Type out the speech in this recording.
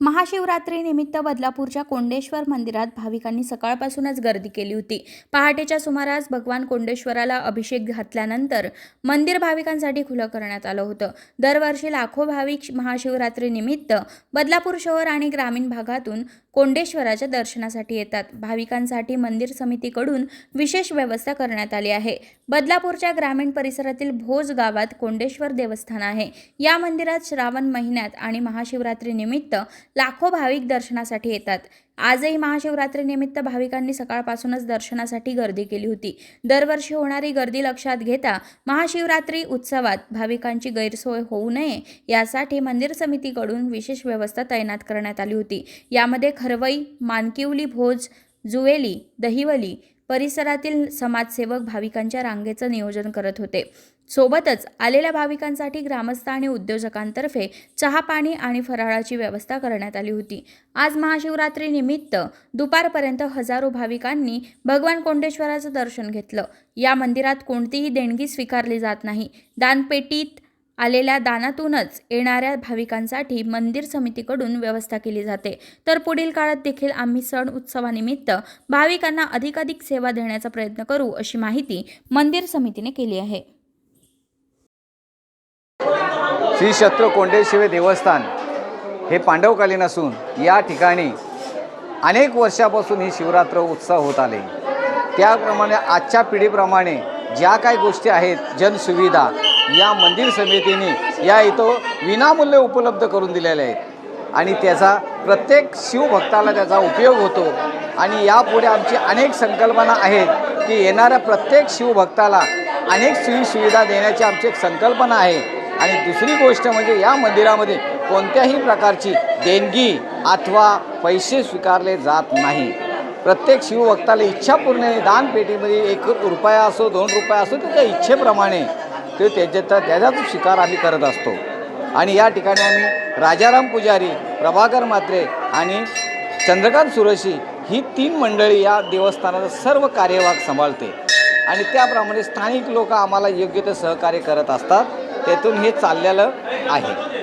महाशिवरात्रीनिमित्त बदलापूरच्या कोंडेश्वर मंदिरात भाविकांनी सकाळपासूनच गर्दी केली होती. पहाटेच्या सुमारास भगवान कोंडेश्वराला अभिषेक घातल्यानंतर मंदिर भाविकांसाठी खुलं करण्यात आलं होतं. दरवर्षी लाखो भाविक महाशिवरात्रीनिमित्त बदलापूर शहर आणि ग्रामीण भागातून कोंडेश्वराच्या दर्शनासाठी येतात. भाविकांसाठी मंदिर समितीकडून विशेष व्यवस्था करण्यात आली आहे. बदलापूरच्या ग्रामीण परिसरातील भोज गावात कोंडेश्वर देवस्थान आहे. या मंदिरात श्रावण महिन्यात आणि महाशिवरात्रीनिमित्त लाखो भाविक दर्शनासाठी येतात. आजही महाशिवरात्रीनिमित्त भाविकांनी सकाळपासूनच दर्शनासाठी गर्दी केली होती. दरवर्षी होणारी गर्दी लक्षात घेता महाशिवरात्री उत्सवात भाविकांची गैरसोय होऊ नये यासाठी मंदिर समितीकडून विशेष व्यवस्था तैनात करण्यात आली होती. यामध्ये खरवई मानकिवली भोज जुवेली दहिवली परिसरातील समाजसेवक भाविकांच्या रांगेचं नियोजन करत होते. सोबतच आलेल्या भाविकांसाठी ग्रामस्थ आणि उद्योजकांतर्फे चहा पाणी आणि फराळाची व्यवस्था करण्यात आली होती. आज महाशिवरात्रीनिमित्त दुपारपर्यंत हजारो भाविकांनी भगवान कोंडेश्वराचं दर्शन घेतलं. या मंदिरात कोणतीही देणगी स्वीकारली जात नाही. दानपेटीत आलेल्या दानातूनच येणाऱ्या भाविकांसाठी मंदिर समितीकडून व्यवस्था केली जाते. तर पुढील काळात देखील आम्ही सण उत्सवानिमित्त भाविकांना अधिकाधिक सेवा देण्याचा प्रयत्न करू अशी माहिती मंदिर समितीने केली आहे. श्री शत्रू कोंडेशिवे देवस्थान हे पांडवकालीन असून या ठिकाणी अनेक वर्षापासून ही शिवरात्र उत्सव होत आले. त्याप्रमाणे आजच्या पिढीप्रमाणे ज्या काही गोष्टी आहेत जनसुविधा या मंदिर समितीने या इथं विनामूल्य उपलब्ध करून दिलेल्या आहेत. आणि त्याचा प्रत्येक शिवभक्ताला त्याचा उपयोग होतो. आणि यापुढे आमची अनेक संकल्पना आहेत की येणाऱ्या प्रत्येक शिवभक्ताला अनेक सोयीसुविधा देण्याची आमची एक संकल्पना आहे. आणि दुसरी गोष्ट म्हणजे या मंदिरामध्ये कोणत्याही प्रकारची देणगी अथवा पैसे स्वीकारले जात नाही. प्रत्येक शिवभक्ताला इच्छा पूर्ण दानपेटीमध्ये एक रुपया असो दोन रुपया असो त्याच्या इच्छेप्रमाणे ते त्याच्यात त्याचाच शिकार आम्ही करत असतो. आणि या ठिकाणी आम्ही राजाराम पुजारी प्रभाकर मात्रे आणि चंद्रकांत सुरशी ही तीन मंडळी या देवस्थानाचा सर्व कार्यभाग सांभाळते. आणि त्याप्रमाणे स्थानिक लोक आम्हाला योग्य ते सहकार्य करत असतात. त्यातून हे चाललेलं आहे.